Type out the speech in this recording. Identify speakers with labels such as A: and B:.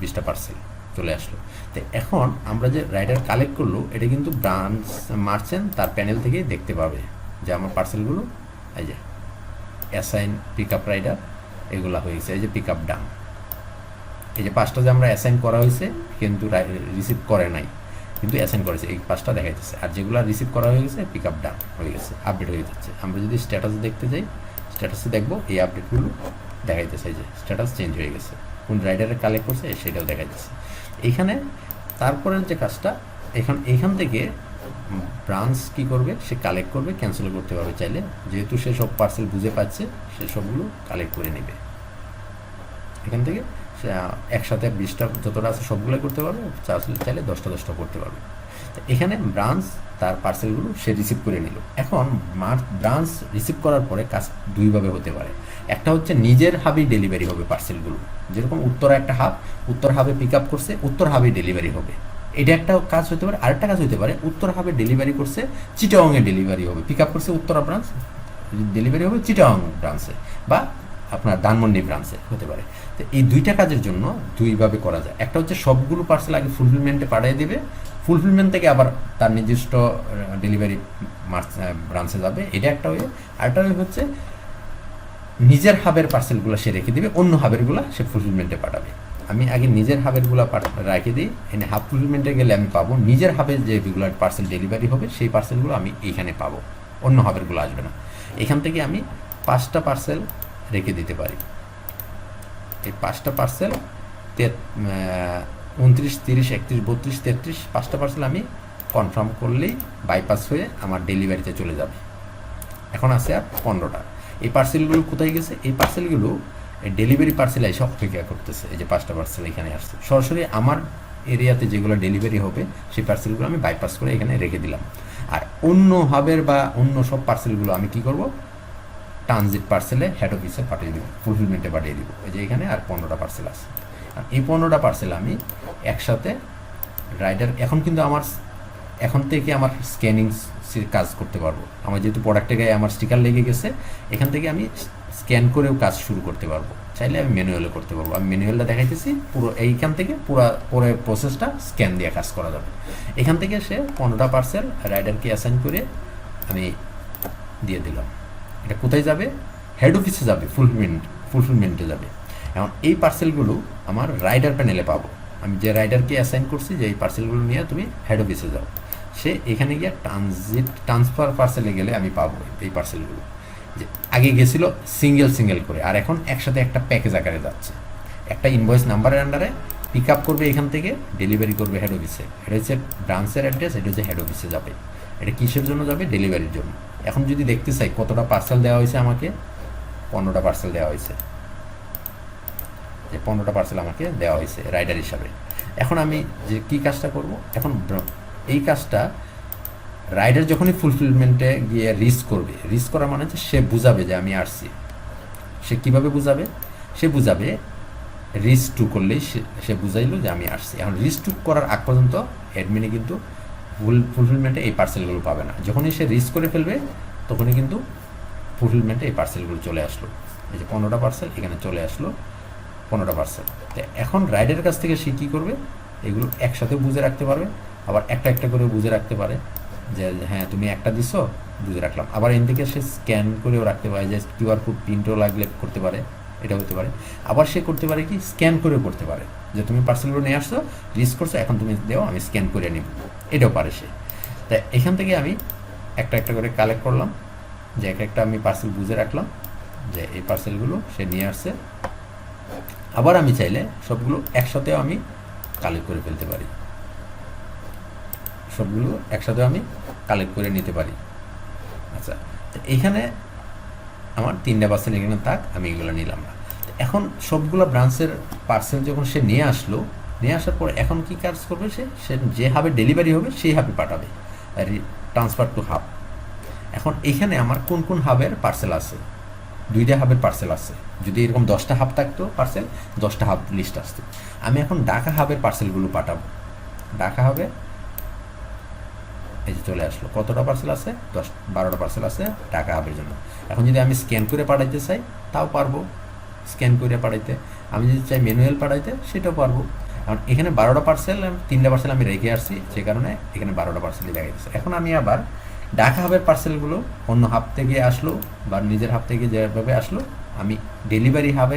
A: বিশটা পার্সেল চলে আসলো। তো এখন আমরা যে রাইডার কালেক্ট করল, এটা কিন্তু ব্রাঞ্চ মার্চেন্ট তার প্যানেল থেকেই দেখতে পাবে যে আমার পার্সেলগুলো এই যে অ্যাসাইন পিক আপ রাইডার এগুলো হয়ে গেছে এই যে পিক আপ ডান এই যে পাঁচটা যে আমরা অ্যাসাইন করা হয়েছে, কিন্তু রিসিভ করে নাই, কিন্তু অ্যাসাইন করেছে, এই পাঁচটা দেখা যাচ্ছে আর যেগুলো রিসিভ করা হয়ে গেছে পিক আপ ডান হয়ে গেছে আপডেট হয়ে যাচ্ছে। আমরা যদি স্ট্যাটাস দেখতে যাই স্ট্যাটাসে দেখব, এই আপডেটগুলো দেখা যাচ্ছে এই যে স্ট্যাটাস চেঞ্জ হয়ে গেছে। কোন রাইডারে কালেক্ট করছে, সেটাও দেখা যাচ্ছে। এইখানে তারপরের যে কাজটা, এখান এইখান থেকে ব্রাঞ্চ কি করবে, সে কালেক্ট করবে ক্যান্সেল করতে পারবে চাইলে। যেহেতু সে সব পার্সেল বুঝে পাচ্ছে, সে সবগুলো কালেক্ট করে নেবে। এখান থেকে সে একসাথে বিশটা যতটা আছে সবগুলো করতে পারবে চাইলে দশটা দশটা করতে পারবে। এখানে ব্রাঞ্চ তার পার্সেলগুলো সে রিসিভ করে নিল। এখন ব্রাঞ্চ রিসিভ করার পরে কাজ দুইভাবে হতে পারে। একটা হচ্ছে নিজের হাবি ডেলিভারি হবে পার্সেলগুলো যেরকম উত্তরা একটা হাব উত্তর হাবে পিক আপ করছে, উত্তর হাবে ডেলিভারি হবে। এটা একটা কাজ হতে পারে। আরেকটা কাজ হতে পারে, উত্তর হাবে ডেলিভারি করছে চিটাংয়ে ডেলিভারি হবে। পিক আপ করছে উত্তরা ব্রাঞ্চ ডেলিভারি হবে চিটাং ব্রাঞ্চে বা আপনার ধানমন্ডি ব্রাঞ্চে হতে পারে। তো এই দুইটা কাজের জন্য দুইভাবে করা যায়। একটা হচ্ছে সবগুলো পার্সেল আগে ফুলফিলমেন্টে পাঠিয়ে দেবে ফুলফিলমেন্ট থেকে আবার তার নির্দিষ্ট ডেলিভারি ব্রাঞ্চে যাবে। এটা একটা ওয়ে আরেকটা way হচ্ছে, নিজের হাবের পার্সেলগুলো সে রেখে দিবে, অন্য হাবেরগুলো সে ফুলফিলমেন্টে পাঠাবে। আমি আগে নিজের হাবেরগুলো রেখে দিই, এনে হাব ফুলফিলমেন্টে গেলে আমি পাবো, নিজের হাবের যে রেগুলার পার্সেল ডেলিভারি হবে, সেই পার্সেলগুলো আমি এইখানে পাবো, অন্য হাবেরগুলো আসবে না। এখান থেকে আমি পাঁচটা পার্সেল রেখে দিতে পারি। এই পাঁচটা পার্সেল উনত্রিশ, তিরিশ, একত্রিশ, বত্রিশ, তেত্রিশ, পাঁচটা পার্সেল আমি কনফার্ম করলেই বাইপাস হয়ে আমার ডেলিভারিতে চলে যাবে। এখন আছে আর পনেরোটা। এই পার্সেলগুলো কোথায় গেছে? এই পার্সেলগুলো ডেলিভারি পার্সেল এসে অপেক্ষা করতেছে। এই যে পাঁচটা পার্সেল এখানে আসছে। সরাসরি আমার এরিয়াতে যেগুলো ডেলিভারি হবে, সেই পার্সেলগুলো আমি বাইপাস করে এখানে রেখে দিলাম। আর অন্য হাবের বা অন্য সব পার্সেলগুলো আমি কি করব? ট্রানজিট পার্সেলে হেড অফিসে পাঠিয়ে দিব ফুলফিলমেন্টে পাঠিয়ে দেবো। এই যে এখানে আর পনেরোটা পার্সেল আছে। এই পনেরোটা পার্সেল আমি একসাথে রাইডার, এখন কিন্তু আমার এখন থেকে আমার স্ক্যানিং কাজ করতে পারব। আমার যেহেতু প্রোডাক্টে গায়ে আমার স্টিকার লেগে গেছে, এখান থেকে আমি স্ক্যান করেও কাজ শুরু করতে পারব। চাইলে আমি ম্যানুয়ালে করতে পারব। আমি ম্যানুয়ালটা দেখাইতেছি, পুরো এইখান থেকে পুরো পুরো প্রসেসটা স্ক্যান দিয়ে কাজ করা যাবে। এখান থেকে সে পনেরোটা পার্সেল রাইডারকে অ্যাসাইন করে আমি দিয়ে দিলাম। এটা কোথায় যাবে? হেড অফিসে যাবে ফুলফিলমেন্ট ফুলফিলমেন্টে যাবে। এখন এই পার্সেলগুলো আমার রাইডার প্যানেলে পাবো। আমি যে রাইডারকে অ্যাসাইন করছি, যে এই পার্সেলগুলো নিয়ে তুমি হেড অফিসে যাও। সে এখানে গিয়ে ট্রানজিট ট্রান্সফার পার্সেলে গেলে আমি পাবো এই পার্সেলগুলো যে আগে গেছিল সিঙ্গেল সিঙ্গেল করে, আর এখন একসাথে একটা প্যাকেজ আকারে যাচ্ছে। একটা ইনভয়েস নাম্বারের আন্ডারে পিক আপ করবে এখান থেকে ডেলিভারি করবে হেড অফিসে এটা হচ্ছে ব্রাঞ্চের অ্যাড্রেস এটা হচ্ছে হেড অফিসে যাবে। এটা কিসের জন্য যাবে? ডেলিভারির জন্য। এখন যদি দেখতে চাই কতটা পার্সেল দেওয়া হয়েছে আমাকে, পনেরোটা পার্সেল দেওয়া হয়েছে। যে পনেরোটা পার্সেল আমাকে দেওয়া হয়েছে রাইডার হিসাবে। এখন আমি যে কী কাজটা করব? এখন এই কাজটা রাইডার যখনই ফুলফিলমেন্টে গিয়ে রিস্ক করবে রিস্ক করা মানে হচ্ছে সে বুঝাবে যে আমি আসছি। সে কীভাবে বুঝাবে? সে বুঝাবে রিস্ক টু করলেই সে সে বুঝাইলো যে আমি আসছি। এখন রিস্ক টু করার আগ পর্যন্ত অ্যাডমিনে কিন্তু ফুল ফুলফিলমেন্টে এই পার্সেলগুলো পাবে না। যখনই সে রিস্ক করে ফেলবে, তখনই কিন্তু ফুলফিলমেন্টে এই পার্সেলগুলো চলে আসলো। এই যে পনেরোটা পার্সেল এখানে চলে আসলো। পনেরোটা পার্সেল তো এখন রাইডের কাছ থেকে সে কী করবে? এগুলো একসাথে বুঝে রাখতে পারবে, আবার একটা একটা করে বুঝে রাখতে পারে যে হ্যাঁ তুমি একটা দিছো, বুঝে রাখলাম। আবার এন থেকে সে স্ক্যান করেও রাখতে পারে যে কিউআর কোড প্রিন্টও লাগলে করতে পারে এটা হতে পারে। আবার সে করতে পারে কি? স্ক্যান করেও করতে পারে। যে, তুমি পার্সেলগুলো নিয়ে আসছো রিস্ক করছ, এখন তুমি দেও, আমি স্ক্যান করে নিব। এটাও পারে সে। তাই এখান থেকে আমি একটা একটা করে কালেক্ট করলাম, যে এক একটা আমি পার্সেল বুঝে রাখলাম, যে এই পার্সেলগুলো সে নিয়ে আসছে। আবার আমি চাইলে সবগুলো একসাথেও আমি কালেক্ট করে ফেলতে পারি। সবগুলো একসাথে আমি কালেক্ট করে নিতে পারি। আচ্ছা তো এখানে আমার তিনটা পার্সেল এখানে থাক, আমি এগুলো নিলাম না। এখন সবগুলো ব্রাঞ্চের পার্সেল যখন সে নিয়ে আসলো, নিয়ে আসার পর এখন কি কাজ করবে সে? সে যে হাবে ডেলিভারি হবে সেই হাবে পাঠাবে ট্রান্সফার টু হাব এখন এখানে আমার কোন কোন হাবের পার্সেল আছে? দুইটা হাবের পার্সেল আছে যদি এরকম দশটা হাব থাকতো পার্সেল দশটা হাব লিস্ট আসতো আমি এখন ঢাকা হাবের পার্সেলগুলো পাঠাবো। ঢাকা হবে এই যে চলে আসলো। কতটা পার্সেল আছে? দশ, বারোটা পার্সেল আছে টাকা হাবের জন্য। এখন যদি আমি স্ক্যান করে পাঠাইতে চাই, তাও পারব। স্ক্যান করে পাঠাইতে। আমি যদি চাই ম্যানুয়াল পাঠাইতে, সেটাও পারব। কারণ এখানে বারোটা পার্সেল তিনটা পার্সেল আমি রেখে আসছি, সে কারণে এখানে বারোটা পার্সেলই দেখা যাচ্ছে এখন আমি আবার ঢাকা হাবের পার্সেলগুলো অন্য হাফ থেকে আসলো বা নিজের হাফ থেকে যেভাবে আসলো, আমি ডেলিভারি হাবে